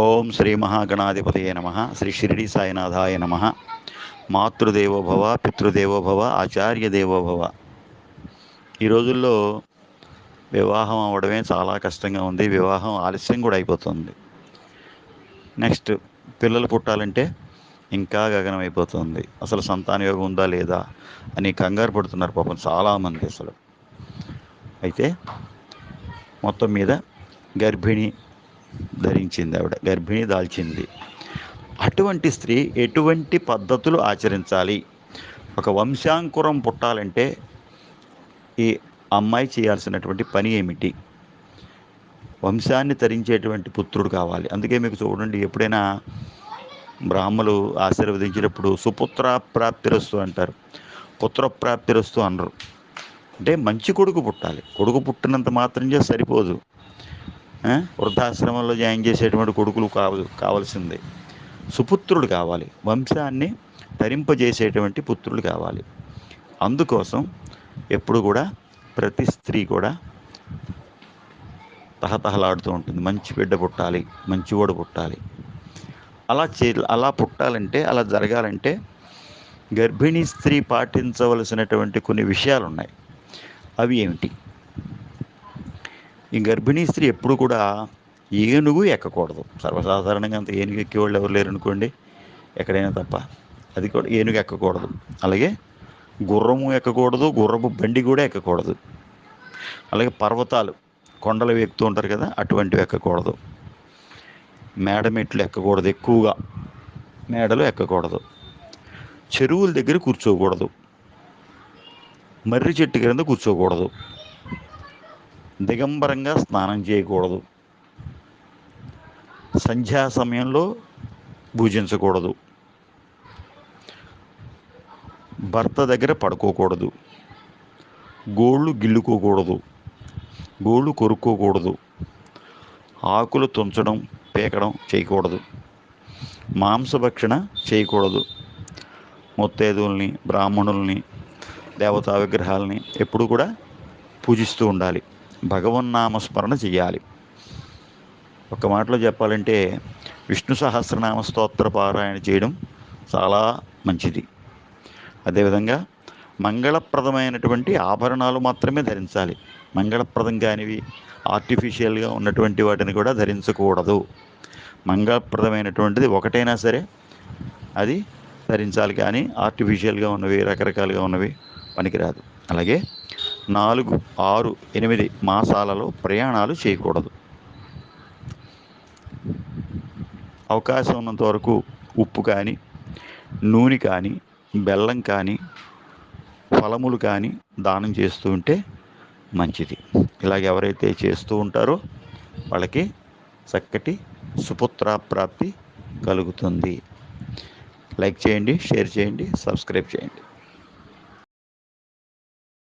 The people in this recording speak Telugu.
ఓం శ్రీ మహాగణాధిపతయ నమ. శ్రీ షిరిడి సాయినాథాయ నమ. మాతృదేవోభవ పితృదేవోభవ ఆచార్య దేవోభవ ఈ రోజుల్లో వివాహం అవ్వడమే చాలా కష్టంగా ఉంది. వివాహం ఆలస్యం కూడా అయిపోతుంది. నెక్స్ట్ పిల్లలు పుట్టాలంటే ఇంకా గగనం అయిపోతుంది. అసలు సంతాన యోగం ఉందా లేదా అని కంగారు పడుతున్నారు పాపం చాలామంది అసలు. అయితే మొత్తం మీద గర్భిణి ధరించింది ఆవిడ గర్భిణి దాల్చింది. అటువంటి స్త్రీ ఎటువంటి పద్ధతులు ఆచరించాలి? ఒక వంశాంకురం పుట్టాలంటే ఈ అమ్మాయి చేయాల్సినటువంటి పని ఏమిటి? వంశాన్ని తరించేటువంటి పుత్రుడు కావాలి. అందుకే మీకు చూడండి ఎప్పుడైనా బ్రాహ్మలు ఆశీర్వదించినప్పుడు సుపుత్ర ప్రాప్తిరస్తు అంటారు. పుత్ర ప్రాప్తిరస్తు అనరు. అంటే మంచి కొడుకు పుట్టాలి. కొడుకు పుట్టినంత మాత్రం చేసి సరిపోదు. వృద్ధాశ్రమంలో జాయిన్ చేసేటువంటి కొడుకులు కావ కావాల్సిందే. సుపుత్రుడు కావాలి. వంశాన్ని తరింపజేసేటువంటి పుత్రుడు కావాలి. అందుకోసం ఎప్పుడు కూడా ప్రతి స్త్రీ కూడా తహతహలాడుతూ ఉంటుంది. మంచి బిడ్డ పుట్టాలి మంచివాడు పుట్టాలి. అలా చే అలా పుట్టాలంటే అలా జరగాలంటే గర్భిణీ స్త్రీ పాటించవలసినటువంటి కొన్ని విషయాలు ఉన్నాయి అవి ఏమిటి? ఈ గర్భిణీ స్త్రీ ఎప్పుడు కూడా ఏనుగు ఎక్కకూడదు. సర్వసాధారణంగా అంత ఏనుగు ఎక్కేవాళ్ళు ఎవరు లేరు అనుకోండి. ఎక్కడైనా తప్ప అది కూడా ఏనుగు ఎక్కకూడదు. అలాగే గుర్రము ఎక్కకూడదు గుర్రపు బండి కూడా ఎక్కకూడదు. అలాగే పర్వతాలు కొండలు ఎక్కుతూ ఉంటారు కదా అటువంటివి ఎక్కకూడదు. మేడ మెట్లు ఎక్కకూడదు ఎక్కువగా. మేడలు ఎక్కకూడదు. చెరువుల దగ్గర కూర్చోకూడదు. మర్రి చెట్టు కింద కూర్చోకూడదు. దిగంబరంగా స్నానం చేయకూడదు. సంధ్యా సమయంలో పూజించకూడదు భర్త దగ్గర పడుకోకూడదు. గోళ్ళు గిల్లుకోకూడదు. గోళ్ళు కొరుక్కోకూడదు. ఆకులు తుంచడం పీకడం చేయకూడదు. మాంసభక్షణ చేయకూడదు. ముత్తైదువుల్ని బ్రాహ్మణుల్ని దేవతా విగ్రహాలని ఎప్పుడు కూడా పూజిస్తూ ఉండాలి. భగవన్నామస్మరణ చేయాలి. ఒక మాటలో చెప్పాలంటే విష్ణు సహస్రనామ స్తోత్ర పారాయణ చేయడం చాలా మంచిది. అదేవిధంగా మంగళప్రదమైనటువంటి ఆభరణాలు మాత్రమే ధరించాలి. మంగళప్రదం కానివి ఆర్టిఫిషియల్గా ఉన్నటువంటి వాటిని కూడా ధరించకూడదు. మంగళప్రదమైనటువంటిది ఒకటైనా సరే అది ధరించాలి కానీ ఆర్టిఫిషియల్గా ఉన్నవి రకరకాలుగా ఉన్నవి పనికిరాదు. అలాగే నాలుగు ఆరు ఎనిమిది మాసాలలో ప్రయాణాలు చేయకూడదు. అవకాశం ఉన్నంత వరకు ఉప్పు కానీ నూనె కానీ బెల్లం కానీ ఫలములు కానీ దానం చేస్తూ ఉంటే మంచిది. ఇలాగ ఎవరైతే చేస్తూ ఉంటారో వాళ్ళకి చక్కటి సుపుత్ర ప్రాప్తి కలుగుతుంది. లైక్ చేయండి షేర్ చేయండి సబ్స్క్రైబ్ చేయండి.